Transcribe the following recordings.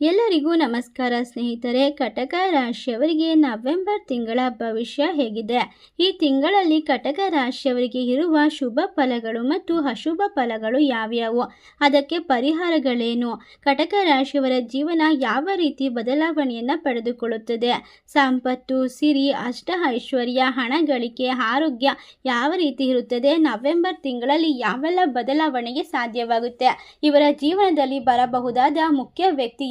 ಎಲ್ಲರಿಗೂ ನಮಸ್ಕಾರ ಸ್ನೇಹಿತರೆ. ಕಟಕ ರಾಶಿಯವರಿಗೆ ನವೆಂಬರ್ ತಿಂಗಳ ಭವಿಷ್ಯ ಹೇಗಿದೆ. ಈ ತಿಂಗಳಲ್ಲಿ ಕಟಕ ರಾಶಿಯವರಿಗೆ ಇರುವ ಶುಭ ಫಲಗಳು ಮತ್ತು ಅಶುಭ ಫಲಗಳು ಯಾವ್ಯಾವು? ಅದಕ್ಕೆ ಪರಿಹಾರಗಳೇನು? ಕಟಕ ರಾಶಿಯವರ ಜೀವನ ಯಾವ ರೀತಿ ಬದಲಾವಣೆಯನ್ನು ಪಡೆದುಕೊಳ್ಳುತ್ತದೆ? ಸಂಪತ್ತು, ಸಿರಿ, ಅಷ್ಟ ಐಶ್ವರ್ಯ, ಹಣ ಗಳಿಕೆ, ಆರೋಗ್ಯ ಯಾವ ರೀತಿ ಇರುತ್ತದೆ? ನವೆಂಬರ್ ತಿಂಗಳಲ್ಲಿ ಯಾವೆಲ್ಲ ಬದಲಾವಣೆಗೆ ಸಾಧ್ಯವಾಗುತ್ತೆ? ಇವರ ಜೀವನದಲ್ಲಿ ಬರಬಹುದಾದ ಮುಖ್ಯ ವ್ಯಕ್ತಿ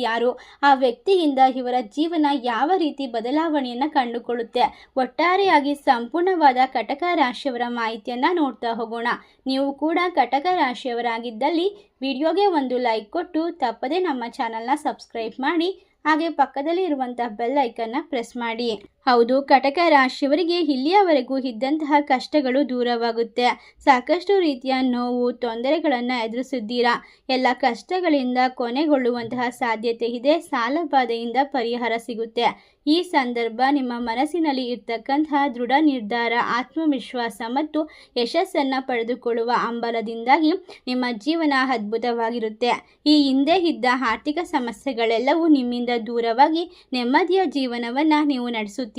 ಆ ವ್ಯಕ್ತಿಯಿಂದ ಇವರ ಜೀವನ ಯಾವ ರೀತಿ ಬದಲಾವಣೆಯನ್ನು ಕಂಡುಕೊಳ್ಳುತ್ತೆ? ಒಟ್ಟಾರೆಯಾಗಿ ಸಂಪೂರ್ಣವಾದ ಕಟಕ ರಾಶಿಯವರ ಮಾಹಿತಿಯನ್ನು ನೋಡ್ತಾ ಹೋಗೋಣ. ನೀವು ಕೂಡ ಕಟಕ ರಾಶಿಯವರಾಗಿದ್ದಲ್ಲಿ ವಿಡಿಯೋಗೆ ಒಂದು ಲೈಕ್ ಕೊಟ್ಟು ತಪ್ಪದೇ ನಮ್ಮ ಚಾನಲ್ನ ಸಬ್ಸ್ಕ್ರೈಬ್ ಮಾಡಿ, ಹಾಗೆ ಪಕ್ಕದಲ್ಲಿ ಇರುವಂತಹ ಬೆಲ್ ಐಕನ್ನ ಪ್ರೆಸ್ ಮಾಡಿ. ಹೌದು, ಕಟಕ ರಾಶಿಯವರಿಗೆ ಇಲ್ಲಿಯವರೆಗೂ ಇದ್ದಂತಹ ಕಷ್ಟಗಳು ದೂರವಾಗುತ್ತೆ. ಸಾಕಷ್ಟು ರೀತಿಯ ನೋವು, ತೊಂದರೆಗಳನ್ನು ಎದುರಿಸಿದ್ದೀರಾ ಎಲ್ಲ ಕಷ್ಟಗಳಿಂದ ಕೊನೆಗೊಳ್ಳುವಂತಹ ಸಾಧ್ಯತೆ ಇದೆ, ಸಾಲ ಬಾಧೆಯಿಂದ ಪರಿಹಾರ ಸಿಗುತ್ತೆ. ಈ ಸಂದರ್ಭ ನಿಮ್ಮ ಮನಸ್ಸಿನಲ್ಲಿ ಇರ್ತಕ್ಕಂತಹ ದೃಢ ನಿರ್ಧಾರ, ಆತ್ಮವಿಶ್ವಾಸ ಮತ್ತು ಯಶಸ್ಸನ್ನು ಪಡೆದುಕೊಳ್ಳುವ ಹಂಬಲದಿಂದಾಗಿ ನಿಮ್ಮ ಜೀವನ ಅದ್ಭುತವಾಗಿರುತ್ತೆ. ಈ ಹಿಂದೆ ಇದ್ದ ಆರ್ಥಿಕ ಸಮಸ್ಯೆಗಳೆಲ್ಲವೂ ನಿಮ್ಮಿಂದ ದೂರವಾಗಿ ನೆಮ್ಮದಿಯ ಜೀವನವನ್ನು ನೀವು ನಡೆಸುತ್ತೀರಾ?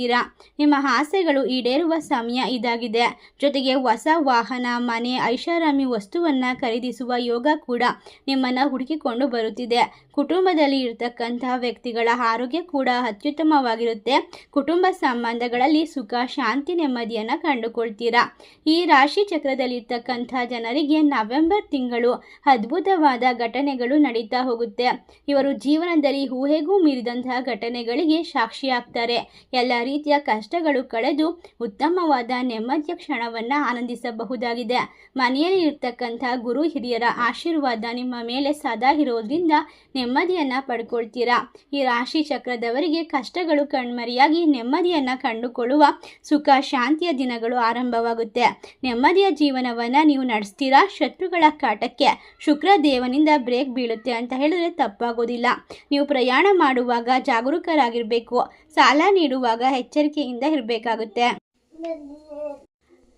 ನಿಮ್ಮ ಆಸೆಗಳು ಈಡೇರುವ ಸಮಯ ಇದಾಗಿದೆ. ಜೊತೆಗೆ ಹೊಸ ವಾಹನ, ಮನೆ, ಐಷಾರಾಮಿ ವಸ್ತುವನ್ನು ಖರೀದಿಸುವ ಯೋಗ ಕೂಡ ನಿಮ್ಮನ್ನು ಹುಡುಕಿಕೊಂಡು ಬರುತ್ತಿದೆ. ಕುಟುಂಬದಲ್ಲಿ ಇರತಕ್ಕಂತಹ ವ್ಯಕ್ತಿಗಳ ಆರೋಗ್ಯ ಕೂಡ ಅತ್ಯುತ್ತಮವಾಗಿರುತ್ತೆ. ಕುಟುಂಬ ಸಂಬಂಧಗಳಲ್ಲಿ ಸುಖ, ಶಾಂತಿ, ನೆಮ್ಮದಿಯನ್ನು ಕಂಡುಕೊಳ್ತೀರಾ? ಈ ರಾಶಿ ಚಕ್ರದಲ್ಲಿರ್ತಕ್ಕಂಥ ಜನರಿಗೆ ನವೆಂಬರ್ ತಿಂಗಳು ಅದ್ಭುತವಾದ ಘಟನೆಗಳು ನಡೀತಾ ಹೋಗುತ್ತೆ. ಇವರು ಜೀವನದಲ್ಲಿ ಊಹೆಗೂ ಮೀರಿದಂತಹ ಘಟನೆಗಳಿಗೆ ಸಾಕ್ಷಿಯಾಗ್ತಾರೆ. ಎಲ್ಲ ರೀತಿಯ ಕಷ್ಟಗಳು ಕಳೆದು ಉತ್ತಮವಾದ ನೆಮ್ಮದಿಯ ಕ್ಷಣವನ್ನು ಆನಂದಿಸಬಹುದಾಗಿದೆ. ಮನೆಯಲ್ಲಿ ಇರ್ತಕ್ಕಂಥ ಗುರು ಹಿರಿಯರ ಆಶೀರ್ವಾದ ನಿಮ್ಮ ಮೇಲೆ ಸದಾ ಇರೋದ್ರಿಂದ ನೆಮ್ಮದಿಯನ್ನು ಪಡ್ಕೊಳ್ತೀರಾ? ಈ ರಾಶಿ ಚಕ್ರದವರಿಗೆ ಕಷ್ಟಗಳು ಕಣ್ಮರೆಯಾಗಿ ನೆಮ್ಮದಿಯನ್ನು ಕಂಡುಕೊಳ್ಳುವ ಸುಖ ಶಾಂತಿಯ ದಿನಗಳು ಆರಂಭವಾಗುತ್ತೆ. ನೆಮ್ಮದಿಯ ಜೀವನವನ್ನು ನೀವು ನಡೆಸ್ತೀರಾ? ಶತ್ರುಗಳ ಕಾಟಕ್ಕೆ ಶುಕ್ರ ದೇವನಿಂದ ಬ್ರೇಕ್ ಬೀಳುತ್ತೆ ಅಂತ ಹೇಳಿದ್ರೆ ತಪ್ಪಾಗೋದಿಲ್ಲ. ನೀವು ಪ್ರಯಾಣ ಮಾಡುವಾಗ ಜಾಗರೂಕರಾಗಿರಬೇಕು. ಸಾಲ ನೀಡುವಾಗ ಎಚ್ಚರಿಕೆಯಿಂದ ಇರಬೇಕಾಗುತ್ತೆ.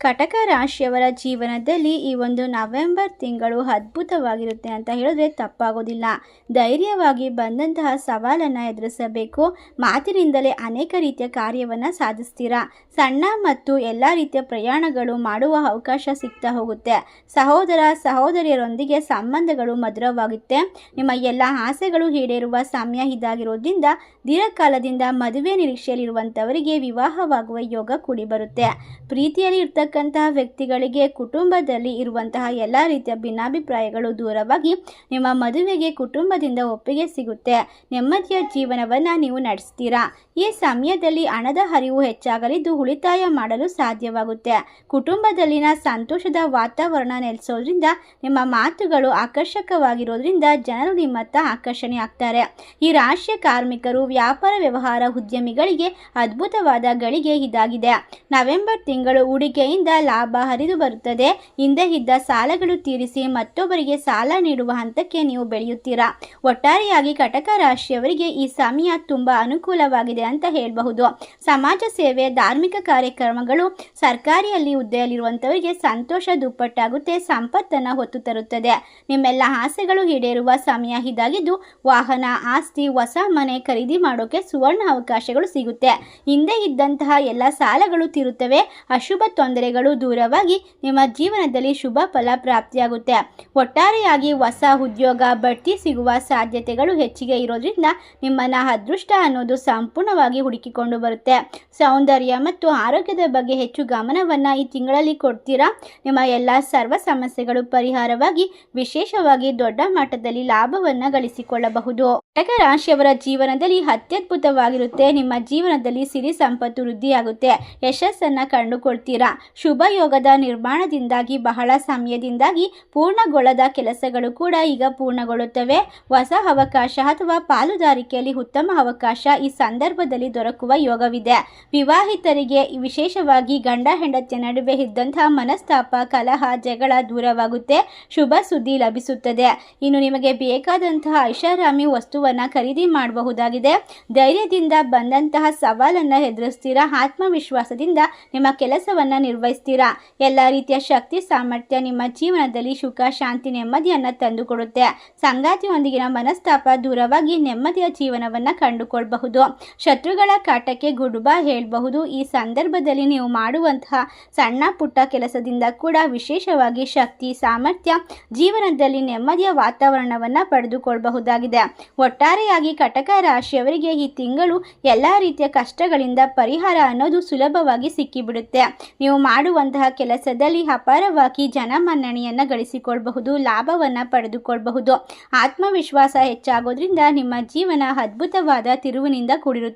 ಕಟಕ ರಾಶಿಯವರ ಜೀವನದಲ್ಲಿ ಈ ಒಂದು ನವೆಂಬರ್ ತಿಂಗಳು ಅದ್ಭುತವಾಗಿರುತ್ತೆ ಅಂತ ಹೇಳಿದ್ರೆ ತಪ್ಪಾಗೋದಿಲ್ಲ. ಧೈರ್ಯವಾಗಿ ಬಂದಂತಹ ಸವಾಲನ್ನು ಎದುರಿಸಬೇಕು. ಮಾತಿನಿಂದಲೇ ಅನೇಕ ರೀತಿಯ ಕಾರ್ಯವನ್ನು ಸಾಧಿಸ್ತೀರಾ? ಸಣ್ಣ ಮತ್ತು ಎಲ್ಲ ರೀತಿಯ ಪ್ರಯಾಣಗಳು ಮಾಡುವ ಅವಕಾಶ ಸಿಗ್ತಾ ಹೋಗುತ್ತೆ. ಸಹೋದರ, ಸಹೋದರಿಯರೊಂದಿಗೆ ಸಂಬಂಧಗಳು ಮಧುರವಾಗುತ್ತೆ. ನಿಮ್ಮ ಎಲ್ಲ ಆಸೆಗಳು ಈಡೇರುವ ಸಮಯ ಇದಾಗಿರೋದ್ರಿಂದ ದೀರ್ಘಕಾಲದಿಂದ ಮದುವೆ ನಿರೀಕ್ಷೆಯಲ್ಲಿರುವಂಥವರಿಗೆ ವಿವಾಹವಾಗುವ ಯೋಗ ಕೂಡಿ ಬರುತ್ತೆ. ಪ್ರೀತಿಯಲ್ಲಿ ಇರ್ತಕ್ಕಂತಹ ವ್ಯಕ್ತಿಗಳಿಗೆ ಕುಟುಂಬದಲ್ಲಿ ಇರುವಂತಹ ಎಲ್ಲ ರೀತಿಯ ಭಿನ್ನಾಭಿಪ್ರಾಯಗಳು ದೂರವಾಗಿ ನಿಮ್ಮ ಮದುವೆಗೆ ಕುಟುಂಬದಿಂದ ಒಪ್ಪಿಗೆ ಸಿಗುತ್ತೆ. ನೆಮ್ಮದಿಯ ಜೀವನವನ್ನು ನೀವು ನಡೆಸ್ತೀರಾ? ಈ ಸಮಯದಲ್ಲಿ ಹಣದ ಹರಿವು ಹೆಚ್ಚಾಗಲಿದ್ದು ಉಳಿತಾಯ ಮಾಡಲು ಸಾಧ್ಯವಾಗುತ್ತೆ. ಕುಟುಂಬದಲ್ಲಿನ ಸಂತೋಷದ ವಾತಾವರಣ ನೆಲೆಸೋದ್ರಿಂದ ನಿಮ್ಮ ಮಾತುಗಳು ಆಕರ್ಷಕವಾಗಿರೋದ್ರಿಂದ ಜನರು ನಿಮ್ಮತ್ತ ಆಕರ್ಷಣೆ ಆಗ್ತಾರೆ. ಈ ರಾಶಿಯ ಕಾರ್ಮಿಕರು ವ್ಯಾಪಾರ ವ್ಯವಹಾರ ಉದ್ಯಮಿಗಳಿಗೆ ಅದ್ಭುತವಾದ ಗಳಿಗೆ ಇದಾಗಿದೆ. ನವೆಂಬರ್ ತಿಂಗಳು ಹೂಡಿಕೆಯಿಂದ ಲಾಭ ಹರಿದು ಬರುತ್ತದೆ. ಹಿಂದೆ ಇದ್ದ ಸಾಲಗಳು ತೀರಿಸಿ ಮತ್ತೊಬ್ಬರಿಗೆ ಸಾಲ ನೀಡುವ ಹಂತಕ್ಕೆ ನೀವು ಬೆಳೆಯುತ್ತೀರಾ? ಒಟ್ಟಾರೆಯಾಗಿ ಕಟಕ ರಾಶಿಯವರಿಗೆ ಈ ಸಮಯ ತುಂಬ ಅನುಕೂಲವಾಗಿದೆ ಅಂತ ಹೇಳಬಹುದು. ಸಮಾಜ ಸೇವೆ, ಧಾರ್ಮಿಕ ಕಾರ್ಯಕ್ರಮಗಳು ಸರ್ಕಾರಿಯಲ್ಲಿ ಹುದ್ದೆಯಲ್ಲಿರುವಂಥವರಿಗೆ ಸಂತೋಷ ದುಪ್ಪಟ್ಟಾಗುತ್ತೆ, ಸಂಪತ್ತನ್ನು ಹೊತ್ತು ತರುತ್ತದೆ. ನಿಮ್ಮೆಲ್ಲ ಆಸೆಗಳು ಈಡೇರುವ ಸಮಯ ಇದಾಗಿದ್ದು ವಾಹನ, ಆಸ್ತಿ, ಹೊಸ ಮನೆ ಖರೀದಿ ಮಾಡೋಕೆ ಸುವರ್ಣ ಅವಕಾಶಗಳು ಸಿಗುತ್ತೆ. ಹಿಂದೆ ಇದ್ದಂತಹ ಎಲ್ಲ ಸಾಲಗಳು ತಿರುತ್ತವೆ. ಅಶುಭ ತೊಂದರೆಗಳು ದೂರವಾಗಿ ನಿಮ್ಮ ಜೀವನದಲ್ಲಿ ಶುಭ ಫಲ ಪ್ರಾಪ್ತಿಯಾಗುತ್ತೆ. ಒಟ್ಟಾರೆಯಾಗಿ ಹೊಸ ಉದ್ಯೋಗ, ಬಡ್ತಿ ಸಿಗುವ ಸಾಧ್ಯತೆಗಳು ಹೆಚ್ಚಿಗೆ ಇರೋದ್ರಿಂದ ನಿಮ್ಮನ್ನ ಅದೃಷ್ಟ ಅನ್ನೋದು ಸಂಪೂರ್ಣವಾಗಿ ಹುಡುಕಿಕೊಂಡು ಬರುತ್ತೆ. ಸೌಂದರ್ಯ ಮತ್ತು ಆರೋಗ್ಯದ ಬಗ್ಗೆ ಹೆಚ್ಚು ಗಮನವನ್ನು ಈ ತಿಂಗಳಲ್ಲಿ ಕೊಡ್ತೀರಾ? ನಿಮ್ಮ ಎಲ್ಲ ಸರ್ವ ಸಮಸ್ಯೆಗಳು ಪರಿಹಾರವಾಗಿ ವಿಶೇಷವಾಗಿ ದೊಡ್ಡ ಮಟ್ಟದಲ್ಲಿ ಲಾಭವನ್ನು ಗಳಿಸಿಕೊಳ್ಳಬಹುದು. ಕಟಕ ಜೀವನದಲ್ಲಿ ಅತ್ಯದ್ಭುತವಾಗಿರುತ್ತೆ. ನಿಮ್ಮ ಜೀವನದಲ್ಲಿ ಸಿರಿ ಸಂಪತ್ತು ವೃದ್ಧಿಯಾಗುತ್ತೆ. ಯಶಸ್ಸನ್ನು ಕಂಡುಕೊಳ್ತೀರಾ? ಶುಭ ಯೋಗದ ನಿರ್ಮಾಣದಿಂದಾಗಿ, ಬಹಳ ಸಮಯದಿಂದಾಗಿ ಪೂರ್ಣಗೊಳ್ಳದ ಕೆಲಸಗಳು ಕೂಡ ಈಗ ಪೂರ್ಣಗೊಳ್ಳುತ್ತವೆ. ಹೊಸ ಅವಕಾಶ ಅಥವಾ ಪಾಲುದಾರಿಕೆಯಲ್ಲಿ ಉತ್ತಮ ಅವಕಾಶ ಈ ಸಂದರ್ಭದಲ್ಲಿ ದೊರಕುವ ಯೋಗವಿದೆ. ವಿವಾಹಿತರಿಗೆ ವಿಶೇಷವಾಗಿ ಗಂಡ ಹೆಂಡತಿಯ ನಡುವೆ ಇದ್ದಂತಹ ಮನಸ್ತಾಪ, ಕಲಹ, ಜಗಳ ದೂರವಾಗುತ್ತೆ. ಶುಭ ಸುದ್ದಿ ಲಭಿಸುತ್ತದೆ. ಇನ್ನು ನಿಮಗೆ ಬೇಕಾದಂತಹ ಐಷಾರಾಮಿ ವಸ್ತುವನ್ನು ಖರೀದಿ ಮಾಡಬಹುದಾಗಿದೆ. ಧೈರ್ಯದಿಂದ ಬಂದಂತಹ ಸವಾಲನ್ನು ಎದುರಿಸ್ತೀರಾ? ಆತ್ಮವಿಶ್ವಾಸದಿಂದ ನಿಮ್ಮ ಕೆಲಸವನ್ನು ನಿರ್ವಹಿಸಿ ನಿರ್ವಹಿಸ್ತೀರಾ? ಎಲ್ಲ ರೀತಿಯ ಶಕ್ತಿ, ಸಾಮರ್ಥ್ಯ ನಿಮ್ಮ ಜೀವನದಲ್ಲಿ ಸುಖ, ಶಾಂತಿ, ನೆಮ್ಮದಿಯನ್ನು ತಂದುಕೊಡುತ್ತೆ. ಸಂಗಾತಿಯೊಂದಿಗಿನ ಮನಸ್ತಾಪ ದೂರವಾಗಿ ನೆಮ್ಮದಿಯ ಜೀವನವನ್ನು ಕಂಡುಕೊಳ್ಬಹುದು. ಶತ್ರುಗಳ ಕಾಟಕ್ಕೆ ಗುಡುಬಾ ಹೇಳಬಹುದು. ಈ ಸಂದರ್ಭದಲ್ಲಿ ನೀವು ಮಾಡುವಂತಹ ಸಣ್ಣ ಪುಟ್ಟ ಕೆಲಸದಿಂದ ಕೂಡ ವಿಶೇಷವಾಗಿ ಶಕ್ತಿ, ಸಾಮರ್ಥ್ಯ, ಜೀವನದಲ್ಲಿ ನೆಮ್ಮದಿಯ ವಾತಾವರಣವನ್ನು ಪಡೆದುಕೊಳ್ಳಬಹುದಾಗಿದೆ. ಒಟ್ಟಾರೆಯಾಗಿ ಕಟಕ ರಾಶಿಯವರಿಗೆ ಈ ತಿಂಗಳು ಎಲ್ಲ ರೀತಿಯ ಕಷ್ಟಗಳಿಂದ ಪರಿಹಾರ ಅನ್ನೋದು ಸುಲಭವಾಗಿ ಸಿಕ್ಕಿಬಿಡುತ್ತೆ. ನೀವು ಮಾಡುವಂತಹ ಕೆಲಸದಲ್ಲಿ ಅಪಾರವಾಗಿ ಜನಮನ್ನಣೆಯನ್ನು ಗಳಿಸಿಕೊಳ್ಳಬಹುದು, ಲಾಭವನ್ನು ಪಡೆದುಕೊಳ್ಳಬಹುದು. ಆತ್ಮವಿಶ್ವಾಸ ಹೆಚ್ಚಾಗೋದ್ರಿಂದ ನಿಮ್ಮ ಜೀವನ ಅದ್ಭುತವಾದ ತಿರುವಿನಿಂದ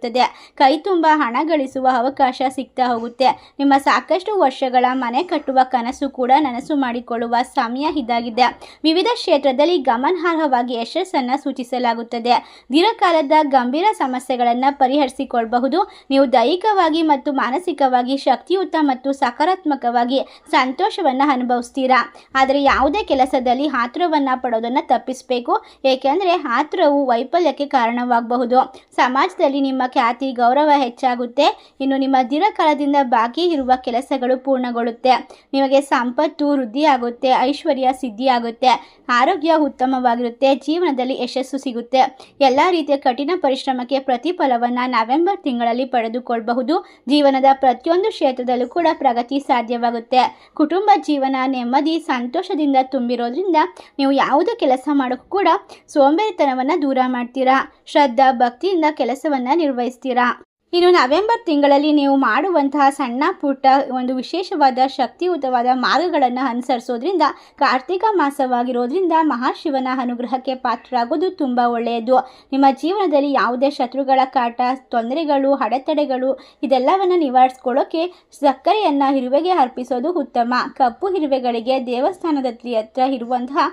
ಕೂಡಿರುತ್ತದೆ ಕೈ ತುಂಬ ಹಣ ಗಳಿಸುವ ಅವಕಾಶ ಸಿಗ್ತಾ ಹೋಗುತ್ತೆ. ನಿಮ್ಮ ಸಾಕಷ್ಟು ವರ್ಷಗಳ ಮನೆ ಕಟ್ಟುವ ಕನಸು ಕೂಡ ನನಸು ಮಾಡಿಕೊಳ್ಳುವ ಸಮಯ ಇದಾಗಿದೆ. ವಿವಿಧ ಕ್ಷೇತ್ರದಲ್ಲಿ ಗಮನಾರ್ಹವಾಗಿ ಯಶಸ್ಸನ್ನು ಸೂಚಿಸಲಾಗುತ್ತದೆ. ದೀರ್ಘಕಾಲದ ಗಂಭೀರ ಸಮಸ್ಯೆಗಳನ್ನು ಪರಿಹರಿಸಿಕೊಳ್ಳಬಹುದು ನೀವು ದೈಹಿಕವಾಗಿ ಮತ್ತು ಮಾನಸಿಕವಾಗಿ ಶಕ್ತಿಯುತ ಮತ್ತು ಸಕಾರಾತ್ಮಕವಾಗಿ ಸಂತೋಷವನ್ನು ಅನುಭವಿಸ್ತೀರಾ? ಆದರೆ ಯಾವುದೇ ಕೆಲಸದಲ್ಲಿ ಆತುರವನ್ನು ಪಡೋದನ್ನು ತಪ್ಪಿಸಬೇಕು. ಏಕೆಂದರೆ ಆತುರವು ವೈಫಲ್ಯಕ್ಕೆ ಕಾರಣವಾಗಬಹುದು. ಸಮಾಜದಲ್ಲಿ ನಿಮ್ಮ ಖ್ಯಾತಿ, ಗೌರವ ಹೆಚ್ಚಾಗುತ್ತೆ. ಇನ್ನು ನಿಮ್ಮ ದೀರ್ಘಕಾಲದಿಂದ ಬಾಕಿ ಇರುವ ಕೆಲಸಗಳು ಪೂರ್ಣಗೊಳ್ಳುತ್ತೆ. ನಿಮಗೆ ಸಂಪತ್ತು ವೃದ್ಧಿಯಾಗುತ್ತೆ, ಐಶ್ವರ್ಯ ಸಿದ್ಧಿಯಾಗುತ್ತೆ, ಆರೋಗ್ಯ ಉತ್ತಮವಾಗಿರುತ್ತೆ, ಜೀವನದಲ್ಲಿ ಯಶಸ್ಸು ಸಿಗುತ್ತೆ. ಎಲ್ಲ ರೀತಿಯ ಕಠಿಣ ಪರಿಶ್ರಮಕ್ಕೆ ಪ್ರತಿಫಲವನ್ನು ನವೆಂಬರ್ ತಿಂಗಳಲ್ಲಿ ಪಡೆದುಕೊಳ್ಳಬಹುದು ಜೀವನದ ಪ್ರತಿಯೊಂದು ಕ್ಷೇತ್ರದಲ್ಲೂ ಕೂಡ ಪ್ರಗತಿ ಸಾಧ್ಯವಾಗುತ್ತೆ. ಕುಟುಂಬ ಜೀವನ ನೆಮ್ಮದಿ, ಸಂತೋಷದಿಂದ ತುಂಬಿರೋದ್ರಿಂದ ನೀವು ಯಾವುದೇ ಕೆಲಸ ಮಾಡೋಕ್ಕೂ ಕೂಡ ಸೋಂಬೇರಿತನವನ್ನು ದೂರ ಮಾಡ್ತೀರಾ. ಶ್ರದ್ಧಾ, ಭಕ್ತಿಯಿಂದ ಕೆಲಸವನ್ನು ನಿರ್ವಹಿಸ್ತೀರಾ ಇನ್ನು ನವೆಂಬರ್ ತಿಂಗಳಲ್ಲಿ ನೀವು ಮಾಡುವಂತಹ ಸಣ್ಣ ಪುಟ್ಟ ಒಂದು ವಿಶೇಷವಾದ ಶಕ್ತಿಯುತವಾದ ಮಾರ್ಗಗಳನ್ನು ಅನುಸರಿಸೋದ್ರಿಂದ, ಕಾರ್ತಿಕ ಮಾಸವಾಗಿರೋದ್ರಿಂದ ಮಹಾಶಿವನ ಅನುಗ್ರಹಕ್ಕೆ ಪಾತ್ರರಾಗೋದು ತುಂಬ ಒಳ್ಳೆಯದು. ನಿಮ್ಮ ಜೀವನದಲ್ಲಿ ಯಾವುದೇ ಶತ್ರುಗಳ ಕಾಟ, ತೊಂದರೆಗಳು, ಅಡೆತಡೆಗಳು, ಇದೆಲ್ಲವನ್ನು ನಿವಾರಿಸ್ಕೊಳ್ಳೋಕೆ ಸಕ್ಕರೆಯನ್ನು ಇರುವೆಗೆ ಅರ್ಪಿಸೋದು ಉತ್ತಮ. ಕಪ್ಪು ಇರುವೆಗಳಿಗೆ ದೇವಸ್ಥಾನದ ಹತ್ರ ಇರುವಂತಹ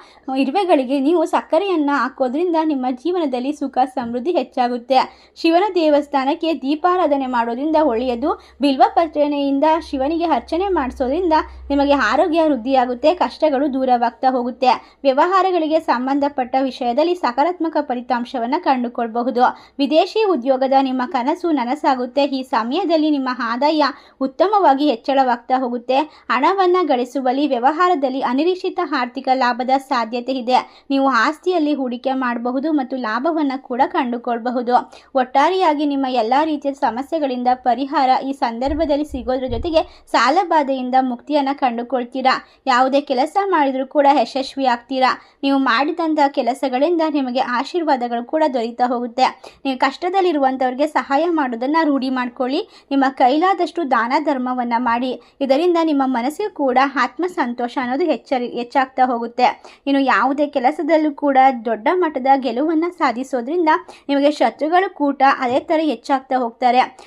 ಇರುವೆಗಳಿಗೆ ನೀವು ಸಕ್ಕರೆಯನ್ನು ಹಾಕೋದ್ರಿಂದ ನಿಮ್ಮ ಜೀವನದಲ್ಲಿ ಸುಖ, ಸಮೃದ್ಧಿ ಹೆಚ್ಚಾಗುತ್ತೆ. ಶಿವನ ದೇವಸ್ಥಾನಕ್ಕೆ ದೀಪ ದೀಪಾರಾಧನೆ ಮಾಡೋದ್ರಿಂದ, ಒಳ್ಳೆಯದು. ಬಿಲ್ವಪತ್ರಣೆಯಿಂದ ಶಿವನಿಗೆ ಅರ್ಚನೆ ಮಾಡಿಸೋದ್ರಿಂದ ನಿಮಗೆ ಆರೋಗ್ಯ ವೃದ್ಧಿಯಾಗುತ್ತೆ, ಕಷ್ಟಗಳು ದೂರವಾಗ್ತಾ ಹೋಗುತ್ತೆ. ವ್ಯವಹಾರಗಳಿಗೆ ಸಂಬಂಧಪಟ್ಟ ವಿಷಯದಲ್ಲಿ ಸಕಾರಾತ್ಮಕ ಫಲಿತಾಂಶವನ್ನು ಕಂಡುಕೊಳ್ಬಹುದು. ವಿದೇಶಿ ಉದ್ಯೋಗದ ನಿಮ್ಮ ಕನಸು ನನಸಾಗುತ್ತೆ. ಈ ಸಮಯದಲ್ಲಿ ನಿಮ್ಮ ಆದಾಯ ಉತ್ತಮವಾಗಿ ಹೆಚ್ಚಳವಾಗ್ತಾ ಹೋಗುತ್ತೆ. ಹಣವನ್ನು ಗಳಿಸುವಲ್ಲಿ, ವ್ಯವಹಾರದಲ್ಲಿ ಅನಿರೀಕ್ಷಿತ ಆರ್ಥಿಕ ಲಾಭದ ಸಾಧ್ಯತೆ ಇದೆ. ನೀವು ಆಸ್ತಿಯಲ್ಲಿ ಹೂಡಿಕೆ ಮಾಡಬಹುದು ಮತ್ತು ಲಾಭವನ್ನು ಕೂಡ ಕಂಡುಕೊಳ್ಬಹುದು. ಒಟ್ಟಾರೆಯಾಗಿ ನಿಮ್ಮ ಎಲ್ಲ ರೀತಿಯ ಸಮಸ್ಯೆಗಳಿಂದ ಪರಿಹಾರ ಈ ಸಂದರ್ಭದಲ್ಲಿ ಸಿಗೋದ್ರ ಜೊತೆಗೆ ಸಾಲಬಾಧೆಯಿಂದ ಮುಕ್ತಿಯನ್ನು ಕಂಡುಕೊಳ್ತೀರಾ? ಯಾವುದೇ ಕೆಲಸ ಮಾಡಿದರೂ ಕೂಡ ಯಶಸ್ವಿ ಆಗ್ತೀರಾ? ನೀವು ಮಾಡಿದಂತಹ ಕೆಲಸಗಳಿಂದ ನಿಮಗೆ ಆಶೀರ್ವಾದಗಳು ಕೂಡ ದೊರೀತಾ ಹೋಗುತ್ತೆ. ನೀವು ಕಷ್ಟದಲ್ಲಿರುವಂಥವ್ರಿಗೆ ಸಹಾಯ ಮಾಡೋದನ್ನು ರೂಢಿ ಮಾಡ್ಕೊಳ್ಳಿ. ನಿಮ್ಮ ಕೈಲಾದಷ್ಟು ದಾನ ಧರ್ಮವನ್ನು ಮಾಡಿ. ಇದರಿಂದ ನಿಮ್ಮ ಮನಸ್ಸಿಗೂ ಕೂಡ ಆತ್ಮ ಸಂತೋಷ ಅನ್ನೋದು ಹೆಚ್ಚರಿ, ಹೆಚ್ಚಾಗ್ತಾ ಹೋಗುತ್ತೆ. ಇನ್ನು ಯಾವುದೇ ಕೆಲಸದಲ್ಲೂ ಕೂಡ ದೊಡ್ಡ ಮಟ್ಟದ ಗೆಲುವನ್ನು ಸಾಧಿಸೋದ್ರಿಂದ ನಿಮಗೆ ಶತ್ರುಗಳು ಕೂಟ ಅದೇ ಥರ ಹೆಚ್ಚಾಗ್ತಾ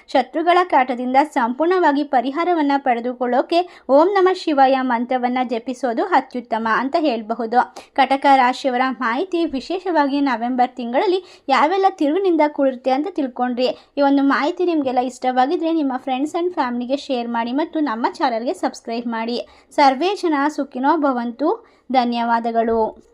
ಶತ್ರುಗಳ ಕಾಟದಿಂದ ಸಂಪೂರ್ಣವಾಗಿ ಪರಿಹಾರವನ್ನು ಪಡೆದುಕೊಳ್ಳೋಕೆ ಓಂ ನಮ ಶಿವಾಯ ಮಂತ್ರವನ್ನು ಜಪಿಸೋದು ಅತ್ಯುತ್ತಮ ಅಂತ ಹೇಳಬಹುದು. ಕಟಕ ರಾಶಿಯವರ ಮಾಹಿತಿ ವಿಶೇಷವಾಗಿ ನವೆಂಬರ್ ತಿಂಗಳಲ್ಲಿ ಯಾವೆಲ್ಲ ತಿರುವಿನಿಂದ ಕೂಡಿರುತ್ತೆ ಅಂತ ತಿಳ್ಕೊಂಡ್ರಿ. ಈ ಒಂದು ಮಾಹಿತಿ ನಿಮಗೆಲ್ಲ ಇಷ್ಟವಾಗಿದ್ರೆ ನಿಮ್ಮ ಫ್ರೆಂಡ್ಸ್ ಆ್ಯಂಡ್ ಫ್ಯಾಮಿಲಿಗೆ ಶೇರ್ ಮಾಡಿ ಮತ್ತು ನಮ್ಮ ಚಾನಲ್ಗೆ ಸಬ್ಸ್ಕ್ರೈಬ್ ಮಾಡಿ. ಸರ್ವೇ ಜನ ಸುಖಿನೋ ಭವಂತು. ಧನ್ಯವಾದಗಳು.